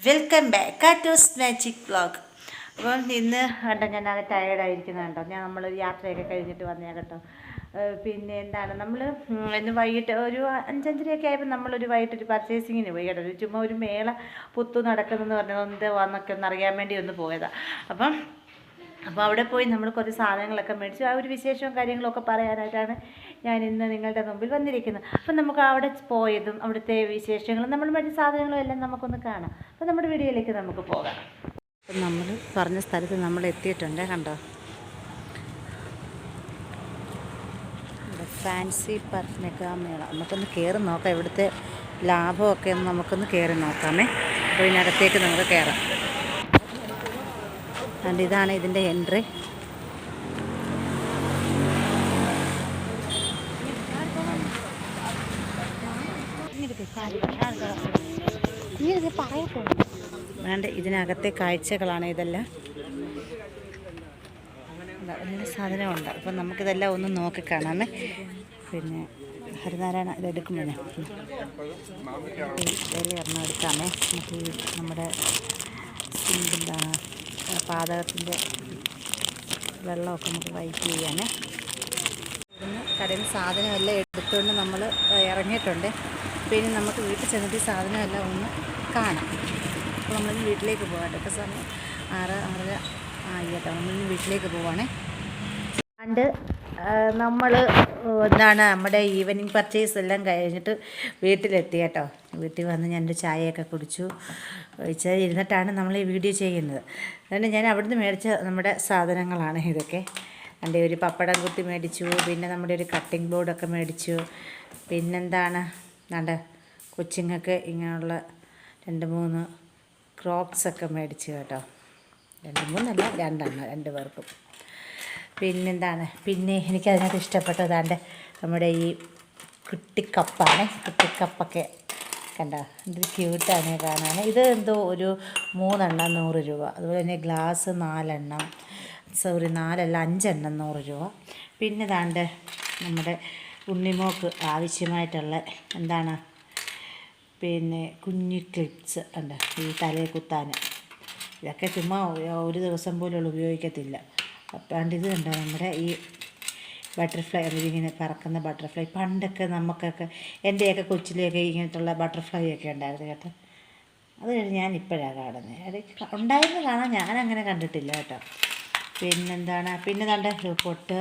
Welcome back കാറ്റൂസ് magic blog അപ്പം ഇന്ന് കണ്ടോ ഞാൻ അത് ടയേർഡായിരിക്കുന്നത് കേട്ടോ ഞാൻ നമ്മൾ യാത്രയൊക്കെ കഴിഞ്ഞിട്ട് വന്നേ കേട്ടോ പിന്നെ എന്താണ്? നമ്മൾ ഇന്ന് വൈകിട്ട് ഒരു അഞ്ചഞ്ചരയൊക്കെ ആയപ്പോൾ നമ്മളൊരു വൈകിട്ട് ഒരു പർച്ചേസിങ്ങിന് പോയി കേട്ടോ ഒരു ചുമ്മാ ഒരു മേള പുത്തു നടക്കുന്നതെന്ന് പറഞ്ഞത് എന്ത് വന്നൊക്കെ ഒന്ന് അറിയാൻ വേണ്ടി ഒന്ന് പോയതാണ് അപ്പം അപ്പോൾ അവിടെ പോയി നമ്മൾ കുറച്ച് സാധനങ്ങളൊക്കെ മേടിച്ചു. ആ ഒരു വിശേഷവും കാര്യങ്ങളൊക്കെ പറയാനായിട്ടാണ് ഞാൻ ഇന്ന് നിങ്ങളുടെ മുമ്പിൽ വന്നിരിക്കുന്നത് അപ്പം നമുക്ക് അവിടെ പോയതും അവിടുത്തെ വിശേഷങ്ങളും നമ്മൾ മറ്റു സാധനങ്ങളും എല്ലാം നമുക്കൊന്ന് കാണാം. അപ്പം നമ്മുടെ വീഡിയോയിലേക്ക് നമുക്ക് പോകാം. അപ്പം നമ്മൾ പറഞ്ഞ സ്ഥലത്ത് നമ്മൾ എത്തിയിട്ടുണ്ട് കണ്ടോ? ഫാൻസി പാർക്ക് മെഗാമേള നമുക്കൊന്ന് കയറി നോക്കാം. ഇവിടുത്തെ ലാഭമൊക്കെ ഒന്ന് നമുക്കൊന്ന് കയറി നോക്കാമേ. അപ്പോൾ ഇതിനകത്തേക്ക് നമുക്ക് കയറാം അതുകൊണ്ട് ഇതാണ് ഇതിന്റെ എൻട്രി വേണ്ട ഇതിനകത്തെ കാഴ്ചകളാണ് ഇതെല്ലാം. ഇതാ, എല്ലാ സാധനമുണ്ട്. അപ്പം നമുക്കിതെല്ലാം ഒന്ന് നോക്കി കാണാം. പിന്നെ ഹരിനാരായണ ഇതെടുക്കുമ്പോൾ ഞാൻ വില ഒരെണ്ണം എടുക്കാമേ നമുക്ക് നമ്മുടെ പാതകത്തിന്റെ വെള്ളമൊക്കെ നമുക്ക് വൈറ്റ് ചെയ്യാനേ കടയിൽ സാധനമെല്ലാം എടുത്തുകൊണ്ട് നമ്മൾ ഇറങ്ങിയിട്ടുണ്ട്. പിന്നെ നമുക്ക് വീട്ടിൽ ചെന്നിട്ട് ഈ സാധനമെല്ലാം ഒന്ന് കാണാം. അപ്പോൾ നമ്മളിന്ന് വീട്ടിലേക്ക് പോകാം കേട്ടോ. ഇപ്പോൾ സമയം ആറ് ആറര ആയി കേട്ടോ. നമ്മളിന്ന് വീട്ടിലേക്ക് പോവാണേ. പണ്ട് നമ്മൾ എന്താണ് നമ്മുടെ ഈവനിങ് പർച്ചേസ് എല്ലാം കഴിഞ്ഞിട്ട് വീട്ടിലെത്തി കേട്ടോ. വീട്ടിൽ വന്ന് ഞാൻ എന്റെ ചായയൊക്കെ കുടിച്ചു ഒഴിച്ച് ഇരുന്നിട്ടാണ് നമ്മൾ ഈ വീഡിയോ ചെയ്യുന്നത്. അതുകൊണ്ട് ഞാൻ അവിടുന്ന് മേടിച്ച നമ്മുടെ സാധനങ്ങളാണ് ഇതൊക്കെ. എന്റെ ഒരു പപ്പടം കുത്തി മേടിച്ചു പിന്നെ നമ്മുടെ ഒരു കട്ടിംഗ് ബോർഡൊക്കെ മേടിച്ചു. പിന്നെന്താണ്? നല്ല കൊച്ചുങ്ങൾക്ക് ഇങ്ങനെയുള്ള രണ്ട് മൂന്ന് ക്രോക്സൊക്കെ മേടിച്ചു കേട്ടോ. രണ്ട് മൂന്നല്ല രണ്ടെണ്ണം രണ്ട് പേർക്കും. പിന്നെന്താണ്? പിന്നെ എനിക്കതിനകത്ത് ഇഷ്ടപ്പെട്ടതാണ്ട് നമ്മുടെ ഈ കുട്ടിക്കപ്പാണ്. കുട്ടിക്കപ്പൊക്കെ കണ്ടോ? എന്ത് ക്യൂട്ടാണ് കാണാൻ ഇത് എന്തോ ഒരു മൂന്നെണ്ണം നൂറ് രൂപ. അതുപോലെ തന്നെ ഗ്ലാസ് നാലെണ്ണം. സോറി നാലല്ല അഞ്ചെണ്ണം നൂറ് രൂപ. പിന്നെ ദാണ്ട് നമ്മുടെ ഉണ്ണിമോക്ക് ആവശ്യമായിട്ടുള്ള എന്താണ്? പിന്നെ കുഞ്ഞു ക്ലിപ്സ് ഉണ്ട് ഈ തലയിൽ കുത്താൻ. ഇതൊക്കെ ചുമ്മാ ഒരു ദിവസം പോലും ഉപയോഗിക്കത്തില്ല. അപ്പാണ്ട് ഇത് കണ്ടോ? നമ്മുടെ ഈ ബട്ടർഫ്ലൈ അതിലിങ്ങനെ പറക്കുന്ന ബട്ടർഫ്ലൈ. പണ്ടൊക്കെ നമുക്കൊക്കെ എന്റെയൊക്കെ കൊച്ചിലെയൊക്കെ ഇങ്ങനത്തുള്ള ബട്ടർഫ്ലൈ ഒക്കെ ഉണ്ടായിരുന്നു കേട്ടോ. അത് കഴിഞ്ഞ് ഞാൻ ഇപ്പോഴാണ് കാണുന്നത് ഇടയ്ക്ക് ഉണ്ടായിരുന്നു കാണാൻ ഞാൻ അങ്ങനെ കണ്ടിട്ടില്ല കേട്ടോ. പിന്നെന്താണ്? പിന്നെ കണ്ട പൊട്ട്.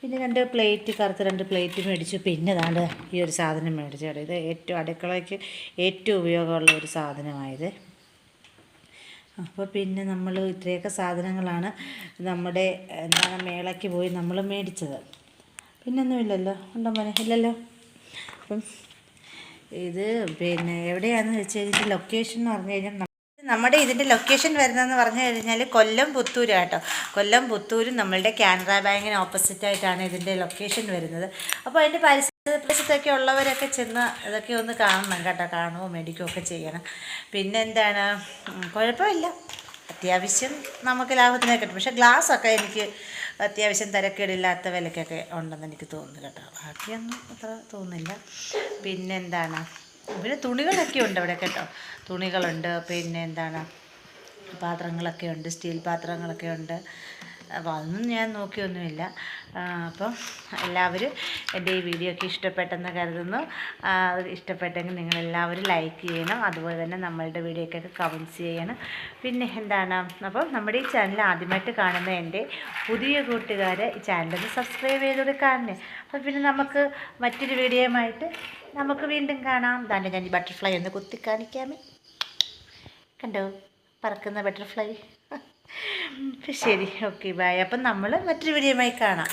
പിന്നെ രണ്ട് പ്ലേറ്റ് കറുത്ത രണ്ട് പ്ലേറ്റ് മേടിച്ചു. പിന്നെ ദാണ്ട് ഈ ഒരു സാധനം മേടിച്ചു കേട്ടോ. ഇത് ഏറ്റവും അടുക്കളയ്ക്ക് ഏറ്റവും ഉപയോഗമുള്ള ഒരു സാധനമായത്. അപ്പോൾ പിന്നെ നമ്മൾ ഇത്രയൊക്കെ സാധനങ്ങളാണ് നമ്മുടെ എന്താണ് മേളയ്ക്ക് പോയി നമ്മൾ മേടിച്ചത്. പിന്നൊന്നുമില്ലല്ലോ. ഉണ്ടോ മോനെ? ഇല്ലല്ലോ? അപ്പം ഇത് പിന്നെ എവിടെയാണെന്ന് വെച്ച് കഴിഞ്ഞിട്ട് ലൊക്കേഷൻ എന്ന് പറഞ്ഞു കഴിഞ്ഞാൽ നമ്മുടെ ഇതിന്റെ ലൊക്കേഷൻ വരുന്നതെന്ന് പറഞ്ഞു കഴിഞ്ഞാൽ കൊല്ലം പുത്തൂർ കേട്ടോ. കൊല്ലം പുത്തൂരും നമ്മളുടെ കാനറ ബാങ്കിന് ഓപ്പോസിറ്റായിട്ടാണ് ഇതിന്റെ ലൊക്കേഷൻ വരുന്നത്. അപ്പോൾ അതിന്റെ പരിസര പ്രദേശത്തൊക്കെ ഉള്ളവരൊക്കെ ചെന്ന് ഇതൊക്കെ ഒന്ന് കാണണം കേട്ടോ. കാണുമോ മേടിക്കുകയോ ഒക്കെ ചെയ്യണം. പിന്നെ എന്താണ് കുഴപ്പമില്ല. അത്യാവശ്യം നമുക്ക് ലാഭത്തിനൊക്കെ കിട്ടും. പക്ഷേ ഗ്ലാസ്സൊക്കെ എനിക്ക് അത്യാവശ്യം തിരക്കേടില്ലാത്ത വിലക്കൊക്കെ ഉണ്ടെന്ന് എനിക്ക് തോന്നുന്നു കേട്ടോ. ബാക്കിയൊന്നും അത്ര തോന്നുന്നില്ല. പിന്നെ എന്താണ് പിന്നെ തുണികളൊക്കെ ഉണ്ട് ഇവിടെ കേട്ടോ. തുണികളുണ്ട് പിന്നെ എന്താണ്? പാത്രങ്ങളൊക്കെ ഉണ്ട് സ്റ്റീൽ പാത്രങ്ങളൊക്കെ ഉണ്ട്. അപ്പോൾ അതൊന്നും ഞാൻ നോക്കിയൊന്നുമില്ല. അപ്പം എല്ലാവരും എന്റെ ഈ വീഡിയോ ഒക്കെ ഇഷ്ടപ്പെട്ടെന്ന് കരുതുന്നു. ഇഷ്ടപ്പെട്ടെങ്കിൽ നിങ്ങളെല്ലാവരും ലൈക്ക് ചെയ്യണം. അതുപോലെ തന്നെ നമ്മളുടെ വീഡിയോക്കൊക്കെ കമന്റ്സ് ചെയ്യണം. പിന്നെ എന്താണ്? അപ്പം നമ്മുടെ ഈ ചാനൽ ആദ്യമായിട്ട് കാണുന്ന എന്റെ പുതിയ കൂട്ടുകാരെ ഈ ചാനലൊന്ന് സബ്സ്ക്രൈബ് ചെയ്തോടെ കാണണേ. അപ്പം പിന്നെ നമുക്ക് മറ്റൊരു വീഡിയോയുമായിട്ട് നമുക്ക് വീണ്ടും കാണാം. ദാണ്ട് ഞാൻ ഈ ബട്ടർഫ്ലൈ ഒന്ന് കുത്തി കാണിക്കാമേ കണ്ടോ? പറക്കുന്ന ബട്ടർഫ്ലൈ ശരി ഓക്കെ ബൈ അപ്പം നമ്മൾ മറ്റൊരു വീഡിയോയുമായി കാണാം.